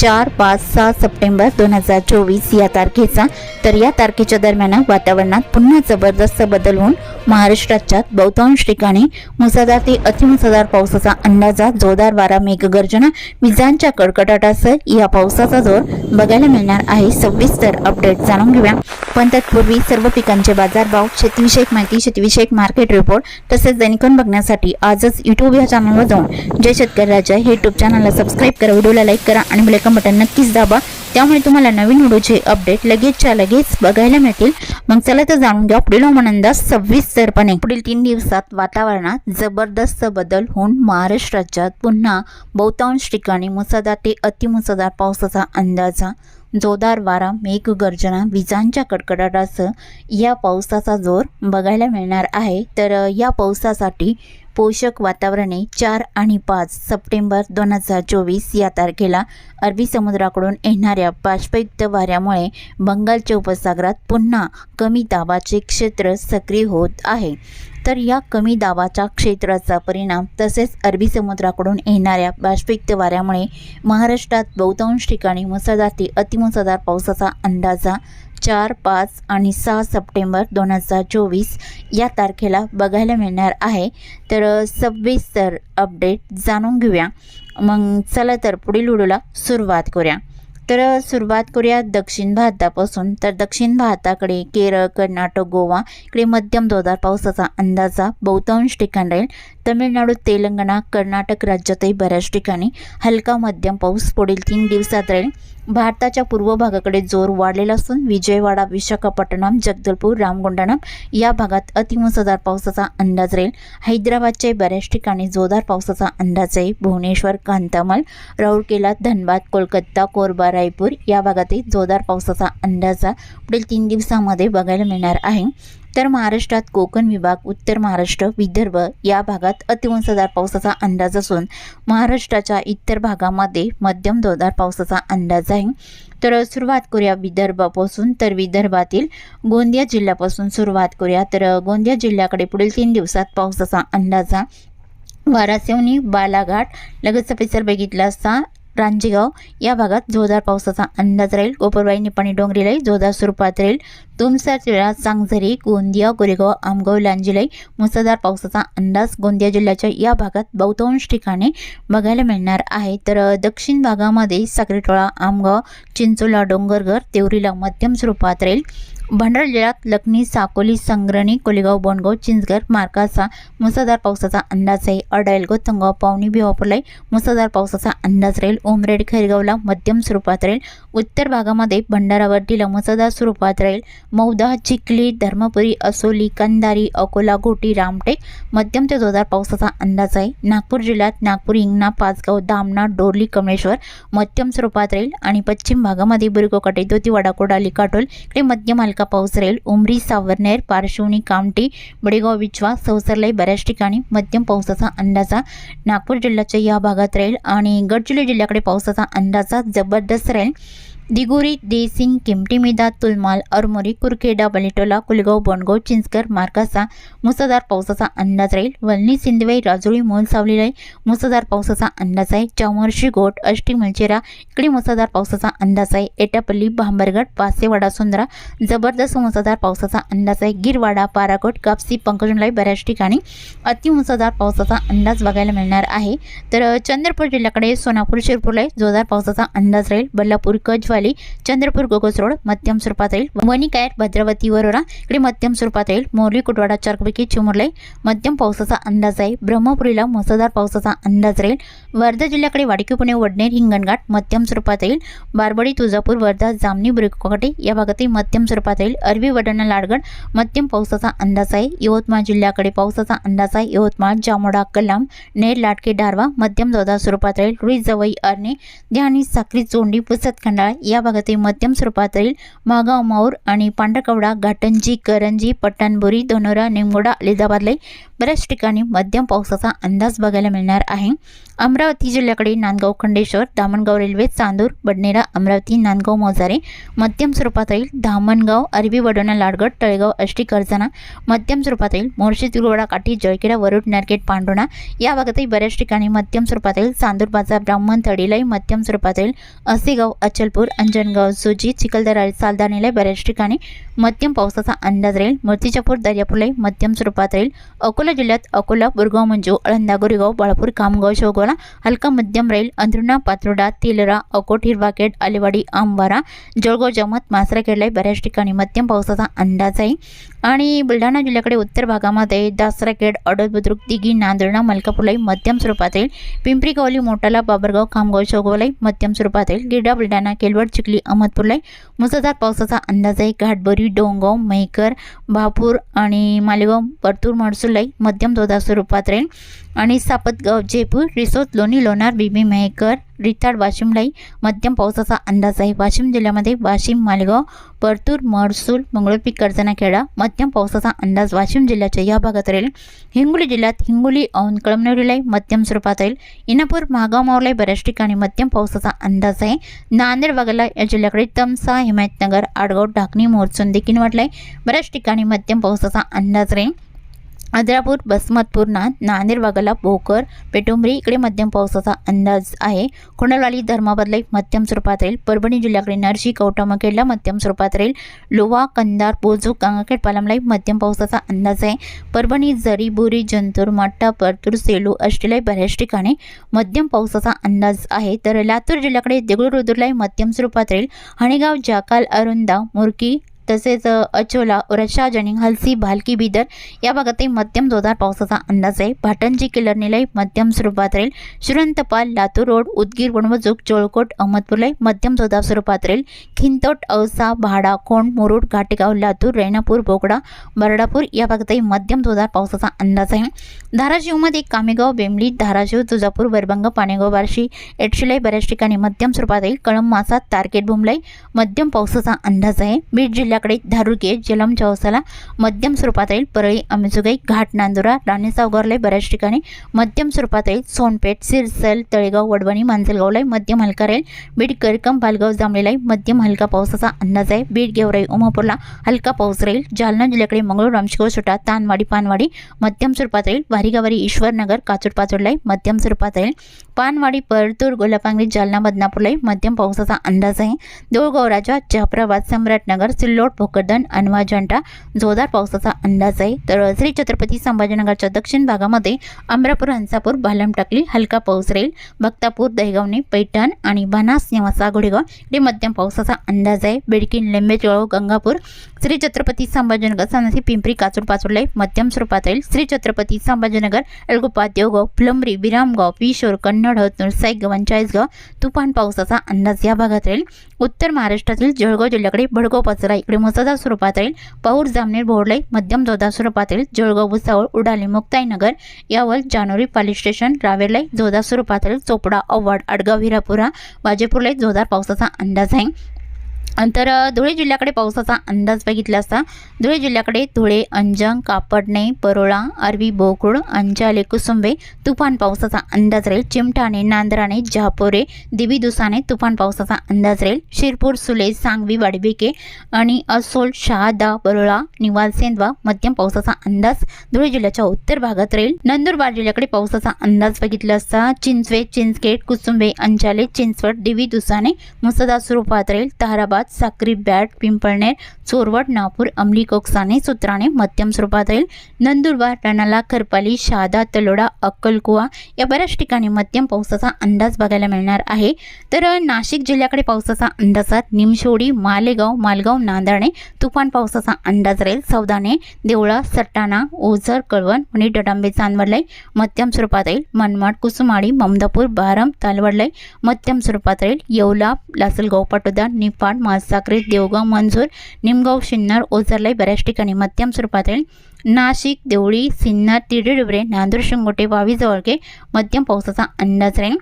चार पाच सहा सप्टेंबर दोन हजार चोवीस या तारखेचा. तर या तारखेच्या दरम्यान वातावरणात पुन्हा जबरदस्त बदल होऊन महाराष्ट्राच्या बहुतांश ठिकाणी मुसळधार ते अतिमुसळधार पावसाचा अंदाजा जोरदार वारा मेघगर्जना विजांच्या कडकडाटासह या पावसाचा जोर बघायला मिळणार आहे. सविस्तर अपडेट जाणून घेऊया. पण तत्पूर्वी सर्व पिकांचे बाजारभाव शेतीविषयक माहिती शेतीविषयक मार्केट रिपोर्ट तसेच दैनिकन बघण्यासाठी आजच युट्यूब या चॅनलवर जाऊन जय शेतकरी राजा. हे युट्यूब चॅनलला सबस्क्राईब करा व्हिडिओला लाईक करा आणि बेलकन बटन नक्कीच दाबा. त्यामुळे तुम्हाला नवीन व्हिडिओचे अपडेट लगेचच्या लगेच बघायला मिळतील. मग चला तर जाणून घ्या पुढील हवामान अंदाज सविस्तरपणे पुढील तीन दिवसात वातावरणात जबरदस्त बदल होऊन महाराष्ट्र राज्यात पुन्हा बहुतांश ठिकाणी मुसळधार ते अतिमुसळधार पावसाचा अंदाजा. जोरदार वारा मेघगर्जना विजांच्या कडकडाटासह या पावसाचा जोर बघायला मिळणार आहे. तर या पावसासाठी पोषक वातावरणे चार आणि पाच सप्टेंबर दोन हजार चोवीस या तारखेला अरबी समुद्राकडून येणाऱ्या बाष्पयुक्त वाऱ्यामुळे बंगालच्या उपसागरात पुन्हा कमी दाबाचे क्षेत्र सक्रिय होत आहे. तर या कमी दाबाच्या क्षेत्राचा परिणाम तसेच अरबी समुद्राकडून येणाऱ्या बाष्पयुक्त वाऱ्यामुळे महाराष्ट्रात बहुतांश ठिकाणी मुसळधार ते अतिमुसळधार पावसाचा अंदाजा चार पाच आणि सहा सप्टेंबर दोन हजार चोवीस या तारखेला बघायला मिळणार आहे. तर सविस्तर अपडेट जाणून घेऊया. मग चला तर पुढील व्हिडिओला सुरुवात करूया. तर सुरुवात करूया दक्षिण भारतापासून. तर दक्षिण भारताकडे केरळ कर्नाटक गोवा इकडे मध्यम जोरदार पावसाचा अंदाजा बहुतांश ठिकाण राहील. तमिळनाडू तेलंगणा कर्नाटक राज्यातही बऱ्याच ठिकाणी हलका मध्यम पाऊस पुढील तीन दिवसात राहील. भारताच्या पूर्व भागाकडे जोर वाढलेला असून विजयवाडा विशाखापट्टणम जगदलपूर रामगुंडाणम या भागात अतिमुसळधार पावसाचा अंदाज राहील. हैदराबादच्या बऱ्याच ठिकाणी जोरदार पावसाचा अंदाज आहे. भुवनेश्वर कांतामल राऊरकेला धनबाद कोलकाता कोरबा रायपूर या भागातही जोरदार पावसाचा अंदाज पुढील तीन दिवसामध्ये बघायला मिळणार आहे. तर महाराष्ट्रात कोकण विभाग उत्तर महाराष्ट्र विदर्भ या भागात अतिवंशधार पावसाचा अंदाज असून महाराष्ट्राच्या इतर भागामध्ये मध्यम जोरदार पावसाचा अंदाज आहे. तर सुरुवात करूया विदर्भापासून. तर विदर्भातील गोंदिया जिल्ह्यापासून सुरुवात करूया. तर गोंदिया जिल्ह्याकडे पुढील तीन दिवसात पावसाचा अंदाज वारासेवनी बालाघाट लगतचा परिसर बघितला असता रांजेगाव या भागात जोरदार पावसाचा अंदाज राहील. कोपरवाई निपाणी डोंगरीलाही जोरदार स्वरूपात राहील. तुमसर तिळा सांगझरी गोंदिया गोरेगाव आमगाव लांजीलाई मुसळधार पावसाचा अंदाज गोंदिया जिल्ह्याच्या या भागात बहुतांश ठिकाणी बघायला मिळणार आहे. तर दक्षिण भागामध्ये साक्रीटोळा आमगाव चिंचोला डोंगरघर तेवरीला मध्यम स्वरूपात राहील. भंडारा जिल्ह्यात लखनी साकोली संग्रणी कोलेगाव बोंडगाव चिंचघर मार्कासा मुसळधार पावसाचा अंदाज आहे. अडायलगो तंगाव पावनी भिवापूरलाई मुसळधार पावसाचा अंदाज राहील. उमरेड खैरगावला मध्यम स्वरूपात राहील. उत्तर भागामध्ये भंडारावर्तीला मुसळधार स्वरूपात राहील. मौदा चिखली धर्मपुरी असोली कंदारी अकोला घोटी रामटेक मध्यम ते जोरदार पावसाचा अंदाज आहे. नागपूर जिल्ह्यात नागपूर हिंगणा पाचगाव दामना डोरली कमळेश्वर मध्यम स्वरूपात राहील. आणि पश्चिम भागामध्ये बुरगोकाटे दोतीवाडा कोडाली काटोल इकडे मध्यम हलका पाऊस राहील? उमरी सावरनेर पारशिवनी कामठी बडेगाव विचवा सौसरलाई बऱ्याच ठिकाणी मध्यम पावसाचा अंदाजा नागपूर जिल्ह्याच्या या भागात राहील आणि गडचिरोली जिल्ह्याकडे पावसाचा अंदाजा जबरदस्त राहील. दिगोरी देसिंग किमटीमिदा तुलमाल अरमोरी कुरखेडा बलिटोला कुलगाव बोंडगाव चिंचकर मार्गाचा मुसळधार पावसाचा अंदाज राहील. वल्ली सिंदवाई राजुळी मोल सावलीलाई मुसळधार पावसाचा अंदाज आहे. चामोर्शी गोट अष्टी मलचेरा. इकडे मुसळधार पावसाचा अंदाज आहे. एटापल्ली भांबरगड पासेवाडा सुंदरा. जबरदस्त मुसळधार पावसाचा अंदाज आहे. गिरवाडा पाराकोट कापसी पंकजनलाई बऱ्याच ठिकाणी अतिमुसळधार पावसाचा अंदाज बघायला मिळणार आहे. तर चंद्रपूर जिल्ह्याकडे सोनापूर शिरपूरला जोरदार पावसाचा अंदाज राहील. बल्लापूर खाली चंद्रपूर गोगोस रोड मध्यम स्वरूपात राहील. वणिकायर भद्रावती वरोरा. इकडे मध्यम स्वरूपात राहील. मोरली कुटवाडा चारपैकी चिमुरलाई मध्यम पावसाचा अंदाज आहे. ब्रह्मपुरीला मुसळधार पावसाचा अंदाज राहील. वर्धा जिल्ह्याकडे वाडकी पुणे वडनेर हिंगणघाट मध्यम स्वरूपात येईल बारबडी तुळजापूर वर्धा जामनी बुरकोकाटे या भागातही मध्यम स्वरूपात येईल अरबी वडणा लाडगड मध्यम पावसाचा अंदाज आहे. यवतमाळ जिल्ह्याकडे पावसाचा अंदाज आहे. यवतमाळ जामोडा कलाम नेर लाटके डारवा मध्यम जोरदार स्वरूपात राहील रुई जवई अर्णे ध्यानी साखरी चोंडी पुसत खंडाळा या भागातही मध्यम स्वरूपात राहील मागाव माऊर आणि पांढरकवडा घाटंजी करंजी पट्टणबुरी दोनोरा निमगोडा अलिदाबादलाई बऱ्याच ठिकाणी मध्यम पावसाचा अंदाज बघायला मिळणार आहे. अमरावती जिल्ह्याकडे नांदगाव खंडेश्वर दामणगाव रेल्वे चांदूर बडनेरा अमरावती नांदगाव मोजारे मध्यम स्वरूपात राहील धामणगाव अरबी वडोणा लाडगड तळेगाव अष्टी कर्जना मध्यम स्वरूपात राहील मोर्शी तिरुवडा काठी जळखेडा वरुड नरकेट पांडोणा या भागातही बऱ्याच ठिकाणी मध्यम स्वरूपात राहील चांदूर बाजार ब्राह्मण तडीलाई मध्यम स्वरूपात राहील असेगाव अचलपूर अंजनगाव सुजी चिखलदरा सालदाणीला बऱ्याच ठिकाणी मध्यम पावसाचा अंदाज राहील. मूर्तिजापूर दर्यापूरलाई मध्यम स्वरूपात राहील. अकोला जिल्ह्यात अकोला बुरगाव मंजू अळंदा गोरेगाव बाळापूर कामगाव शेवगावला हलका मध्यम राहील अंधरुणा पात्रोडा तेलरा अकोट हिरवाखेड आलेवाडी आंबारा जळगाव जमत मासराखेडला बऱ्याच ठिकाणी मध्यम पावसाचा अंदाज आहे आणि बुलढाणा जिल्ह्याकडे उत्तर भागामध्ये दासराखेड अडद बुद्रुक दिघी नांदुरणा मलकापूरलाही मध्यम स्वरूपात येईल पिंपरी गवली मोटाला बाबरगाव खामगाव चौगावलाही मध्यम स्वरूपात येईल गिरडा बुलढाणा केलवड चिखली अहमदपूरलाही मुसळधार पावसाचा अंदाज आहे घाटबोरी डोंगाव मेहकर भापूर आणि मालेगाव परतूर महसूललाही मध्यम दोदा स्वरूपात राहील आणि सापतगाव जयपूर रिसोद लोणी लोणार बीबी मेहकर रिताड वाशिमलाई मध्यम पावसाचा अंदाज आहे. वाशिम जिल्ह्यामध्ये वाशिम मालेगाव परतूर महसूल मंगळपीक कर्जनाखेडा मध्यम पावसाचा अंदाज वाशिम जिल्ह्याच्या या भागात राहील. हिंगोली जिल्ह्यात हिंगोली औन कळमनुरीलाही मध्यम स्वरूपात राहील. इनापूर महागाव बऱ्याच ठिकाणी मध्यम पावसाचा अंदाज आहे. नांदेड भागाला या जिल्ह्याकडे तमसा हिमायतनगर आडगाव ढाकणी मोरचून देखील वाटलाय बऱ्याच ठिकाणी मध्यम पावसाचा अंदाज राहील. आदरापूर बसमतपूर्णा नांद नांदेड वाघाला भोकर पेटुंबरी इकडे मध्यम पावसाचा अंदाज आहे. कोंडलवाली धर्माबादला मध्यम स्वरूपात राहील. परभणी जिल्ह्याकडे नरशी कवटामखेडला मध्यम स्वरूपात राहील. लोवा कंदार पोजू गंगाखेड पालमलाही मध्यम पावसाचा अंदाज आहे. परभणी जरी बोरी जंतूर मट्टा परतूर सेलू अष्टीलाई बऱ्याच ठिकाणी मध्यम पावसाचा अंदाज आहे. तर लातूर जिल्ह्याकडे देगळूर रुद्रलाही मध्यम स्वरूपात राहील. हणेगाव जाकाल अरुंदा मुरकी तसेच अचोला रशा जनिंग हलसी भालकी बिदर या भागातही मध्यम जोरदार पावसाचा अंदाज आहे. भाटंजी निलय मध्यम स्वरूपात राहील. श्रीरंतपाल लातूर रोड उदगीर वणवजूक चोळकोट अहमदपूरलाही मध्यम जोरदार स्वरूपात राहील. खिंतोट औसा भाडा कोंड मुरुड घाटेगाव लातूर रेणापूर बोगडा बरडापूर या भागातही मध्यम जोरदार पावसाचा अंदाज आहे. धाराशिवमध्ये कामेगाव बेंबली धाराशिव तुळजापूर वरबंग पाणेगाव बार्शी एडशिलाई बऱ्याच ठिकाणी मध्यम स्वरूपात राहील. कळंब मासा तारकेट भुमलाई मध्यम पावसाचा अंदाज आहे. बीड जिल्ह्याकडे धारुके जलम चौसाला मध्यम स्वरूपात राहील परळी अमेजुगाई घाट नांदुरा राणी सावगारलाही बऱ्याच ठिकाणी मध्यम स्वरूपात येईल सोनपेठ सिरसल तळेगाव वडवणी मांजलगावला मध्यम हलका राहील बीड करकम पालगाव जांभळीलाही मध्यम हलका पावसाचा अंदाज आहे बीड गेवराई उमापूरला हलका पाऊस राहील जालना जिल्ह्याकडे मंगळूर रामशिकोळ सुटा तानवाडी पानवाडी मध्यम स्वरूपात राहील वारीगावारी ईश्वरनगर काचूड पाचोडलाही मध्यम स्वरूपात राहील पानवाडी परतूर गोलापांगरी जालना बदनापूरलाही मध्यम पावसाचा अंदाज आहे देऊळगाव राजा जाफराबाद सम्राटनगर सिल्लोड भोकरदन अनवा जंटा जोरदार पावसाचा अंदाज आहे. तर श्री छत्रपती संभाजीनगरच्या दक्षिण भागामध्ये अमरापूर हंसापूर भालमटाकली हलका पाऊस राहील. भक्तापूर दहेगावने पैठण आणि बनास निवासा घोडेगाव इकडे मध्यम पावसाचा अंदाज आहे. बेडकीन लिंबेजवळ गंगापूर श्री छत्रपती संभाजीनगर सानसी पिंपरी काचूर पाचोडलाई मध्यम स्वरूपात राहील. श्री छत्रपती संभाजीनगर एलगोपा देवगाव प्लंबरी विरामगाव पिशोर कन्नड हतनूर साईगाव चाळीसगाव तुफान पावसाचा अंदाज या भागात राहील. उत्तर महाराष्ट्रातील जळगाव जिल्ह्याकडे भडगाव पाचरा इकडे मुसळधार स्वरूपात राहील पाऊर जामनेर भोरलाई मध्यम जोरदार स्वरूपात राहील जळगाव भुसावळ उडाली मुक्ताईनगर यावर जानोरी पाली स्टेशन रावेरलाई जोरदार स्वरूपात राहील चोपडा अव्वाड आडगाव हिरापुरा वाजेपूरलाई जोरदार पावसाचा अंदाज आहे. तर धुळे जिल्ह्याकडे पावसाचा अंदाज बघितला असता धुळे जिल्ह्याकडे धुळे अंजंग कापडणे परोळा अरबी बोकुळ अंजाले कुसुंबे तुफान पावसाचा अंदाज राहील. चिमठाणे नांदराणे जहापोरे दिवी दुसाने तुफान पावसाचा अंदाज राहील. शिरपूर सुले सांगवी वाडबिके आणि असोल शहादा परोळा निवाल सेंदवा मध्यम पावसाचा अंदाज धुळे जिल्ह्याच्या उत्तर भागात राहील. नंदुरबार जिल्ह्याकडे पावसाचा अंदाज बघितला असता चिंचवे चिंचखेड कुसुंबे अंजाले चिंचवड दिवी दुसाने मुसदा स्वरूपात राहील. ताराबाद साक्री बॅट पिंपळनेर चोरवट नागपूर अंमली कोकसाने सुत्राणे मध्यम स्वरूपात राहील. नंदुरबार रणाला खरपाली शहादा तलोडा अक्कलकुवा या बऱ्याच ठिकाणी मध्यम पावसाचा अंदाज बघायला मिळणार आहे. तर नाशिक जिल्ह्याकडे पावसाचा अंदाजात निमशोडी मालेगाव मालगाव नांदाणे तुफान पावसाचा अंदाज राहील. सौदाने देवळा सट्टाणा ओझर कळवण आणि डडांबे चांदवडलाई मध्यम स्वरूपात राहील. मनमाड कुसुमाडी ममदापूर बारम तालवडलाई मध्यम स्वरूपात राहील. येवला लासलगाव पाटोदा निफाड मालसाक्री देवगाव मंजूर निमगाव शिन्नर ओझरलाई बऱ्याच ठिकाणी. मध्यम स्वरूपात येईल नाशिक देवळी सिन्नर तिरडुबरे नांदूर शिंगोटे वावी जवळके मध्यम पावसाचा अंदाज राहील.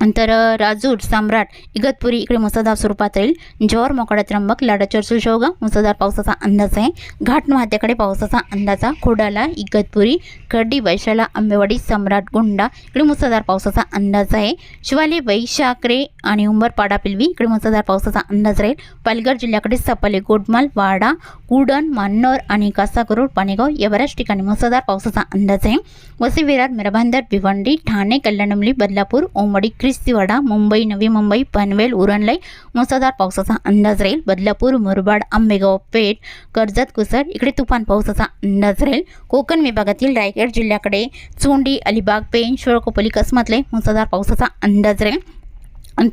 नंतर राजूर सम्राट इगतपुरी इकडे मुसळधार स्वरूपात राहील. जोर मोकळा त्र्यंबक लाडा चर्चू शेवगा मुसळधार पावसाचा अंदाज आहे. घाट महात्याकडे पावसाचा अंदाजा खोडाला इगतपुरी खर्डी वैशाला आंबेवाडी सम्राट गोंडा इकडे मुसळधार पावसाचा अंदाज आहे. शिवाले वैशाकरे आणि उंबरपाडा पिलवी इकडे मुसळधार पावसाचा अंदाज राहील. पालघर जिल्ह्याकडे सपाले गोडमाल वाडा कुडण मान्नोर आणि कासाकरोड पाणेगाव या बऱ्याच ठिकाणी मुसळधार पावसाचा अंदाज आहे. वसी विरार मिराभांदर भिवंडी ठाणे कल्याणमली बदलापूर ओमडी ख्रिस्तीवाडा मुंबई नवी मुंबई पनवेल उरणलाई मुसळधार पावसाचा अंदाज राहील. बदलापूर मुरबाड आंबेगाव पेठ कर्जत कुसर इकडे तुफान पावसाचा अंदाज राहील. कोकण विभागातील रायगड जिल्ह्याकडे चोंडी अलिबाग पेन शोळकोपली कसमातले मुसळधार पावसाचा अंदाज राहील.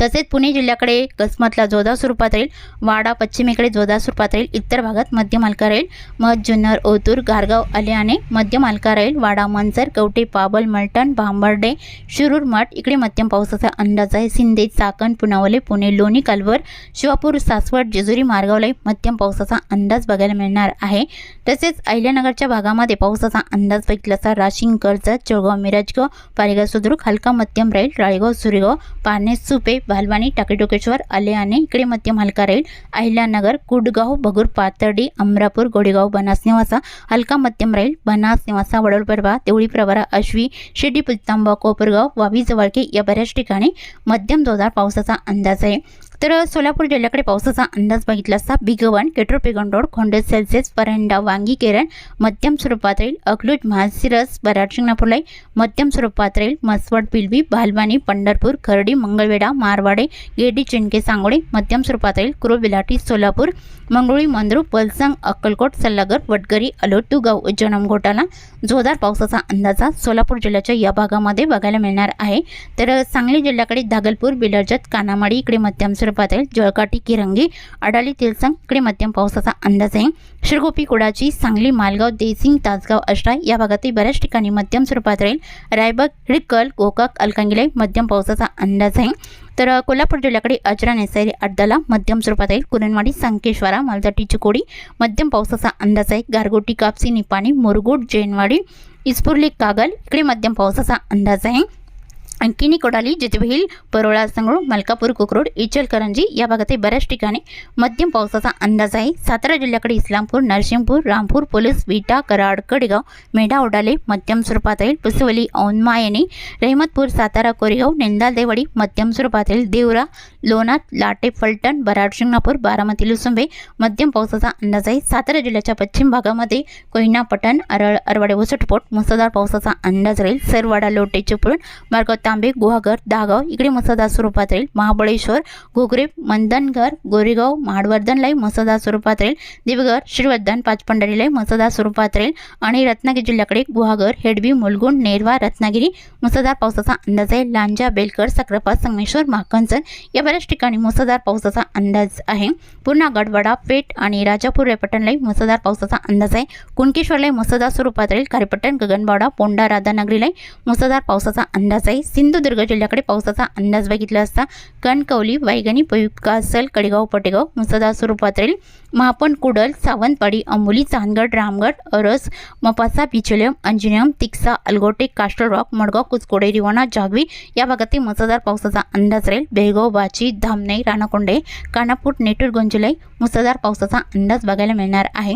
तसेच पुणे जिल्ह्याकडे कसमतला जोधा स्वरूपात राहील. वाडा पश्चिमेकडे जोधा स्वरूपात राहील. इतर भागात मध्यम हलका राहील. मध जुन्नर ओतूर गारगाव आल्याने मध्यम हलका राहील. वाडा मंचर कवटे पाबल मलटण भांबर्डे शिरूर मठ इकडे मध्यम पावसाचा अंदाज आहे. सिंदे चाकण पुनावले पुणे लोणी कालवर शिवापूर सासवड जेजुरी मार्गावला मध्यम पावसाचा अंदाज बघायला मिळणार आहे. तसेच अहिल्यानगरच्या भागामध्ये पावसाचा अंदाज बघितला असता राशिंग कर्जत जळगाव मिरजगाव पारेगाव सुद्रुक हलका मध्यम राहील. राळेगाव सुरेगाव पारणे सुपे भालवानी टाकेटोकेश्वर आलेआने इकडे मध्यम हलका राहील अहिल्यानगर कुडगाव भगूर पातर्डी अमरापूर गोडेगाव बनास निवासा हलका मध्यम राहील बनास निवासा वडोलपरवा देवळी प्रवारा अश्वी शिर्डी पुलतांबा कोपरगाव वावी जवळके या बऱ्याच ठिकाणी मध्यम जोरदार पावसाचा अंदाज आहे. तर सोलापूर जिल्ह्याकडे पावसाचा अंदाज बघितला असता बिगवन केट्रोपेगन रोड खोंडे सेल्सिअस परंडा वांगी केरण मध्यम स्वरूपात राहील अकलूज म्हासिरस बराड शिंगणापूरलाई मध्यम स्वरूपात राहील मसवड पिलवी भालवानी पंढरपूर खर्डी मंगळवेढा मारवाडे गेडी चिंडके सांगोळे मध्यम स्वरूपात राहील कुरुबिलाटी सोलापूर मंगळुळी मंद्रू पलसंग अक्कलकोट सल्लागर वडगरी अलोट तुगाव उज्जैनम घोटाला. जोरदार पावसाचा अंदाजा सोलापूर जिल्ह्याच्या या भागामध्ये बघायला मिळणार आहे. तर सांगली जिल्ह्याकडे दागलपूर बिलर्जत कानामाडी इकडे मध्यम स्वरूप राहील जळकाटी किरंगी अडाली तेलसंग इकडे मध्यम पावसाचा अंदाज आहे. शिरगोपी कुडाची सांगली मालगाव देसिंग तासगाव अष्टा या भागातील बऱ्याच ठिकाणी मध्यम स्वरूपात राहील. रायबग हिडकल गोकाक अलकांगिलाई मध्यम पावसाचा अंदाज आहे. तर कोल्हापूर जिल्ह्याकडे अजरा नेसारी अड्डाला मध्यम स्वरूपात राहील. कुरणवाडी संकेश्वरा मालदाटी चिकोडी मध्यम पावसाचा अंदाज आहे. गारगोटी कापसी निपाणी मुरगुड जैनवाडी इस्पुर्ली कागल इकडे मध्यम पावसाचा अंदाज आहे. अंकिनी कोडाली जितविहील परोळा संगळू मलकापूर कुकरोड इचलकरंजी या भागातील बऱ्याच ठिकाणी मध्यम पावसाचा अंदाज आहे. सातारा जिल्ह्याकडे इस्लामपूर नरसिंहपूर रामपूर पोलीस विटा कराड कडेगाव मेढा ओडाले मध्यम स्वरूपात येईल पुसवली औनमायनी रहिमतपूर सातारा कोरेगाव नेंदालदेवाडी मध्यम स्वरूपात येईल देवरा लोणात लाटे फलटण बराड शिंगणापूर बारामती लुसुंबे मध्यम पावसाचा अंदाज आहे. सातारा जिल्ह्याच्या पश्चिम भागामध्ये कोयना पटण अरळ अरवाडे वसटपोट मुसळधार पावसाचा अंदाज राहील. सरवाडा लोटे चिपळूण मार्गाव तांबे गुहागर दागाव इकडे मुसळधार स्वरूपात राहील महाबळेश्वर घोगरे मंदनगर गोरेगाव महाडवर्धनलाई मुसळधार स्वरूपात राहील देवघर श्रीवर्धन पाचपंढरीलाई मुसळधार स्वरूपात राहील आणि रत्नागिरी जिल्ह्याकडे गुहागर हेडबी मुलगुंड नेरवा रत्नागिरी मुसळधार पावसाचा अंदाज आहे. लांजा बेलकर सक्रापा संगमेश्वर माकंचन या बऱ्याच ठिकाणी मुसळधार पावसाचा अंदाज आहे. पुन्हा गडवाडा पेठ आणि राजापूर रेपटणलाई मुसळधार पावसाचा अंदाज आहे. कुणकेश्वरलाई मुसळधार स्वरूपात राहील खारेपट्टण गगनबावडा पोंडा राधानगरीलाई मुसळधार पावसाचा अंदाज आहे. सिंधुदुर्ग जिल्ह्याकडे पावसाचा अंदाज बघितला असता कणकवली वायगणी पयुक्त कासल कडेगाव पटेगाव मुसदा स्वरूपात राहील. महापण कुडल सावंतवाडी अंबोली चांदगड रामगड अरस मपासा बिचोलियम अंजिनियम तिक्सा अलगोटे कास्टल रॉक मडगाव कुचकोडे रिवाणा जागवी या भागातील मुसळधार पावसाचा अंदाज राहील. बेळगाव बाची धामणे राणाकोंडे कानापूर नेटूर गोंजुलाई मुसळधार पावसाचा अंदाज बघायला मिळणार आहे.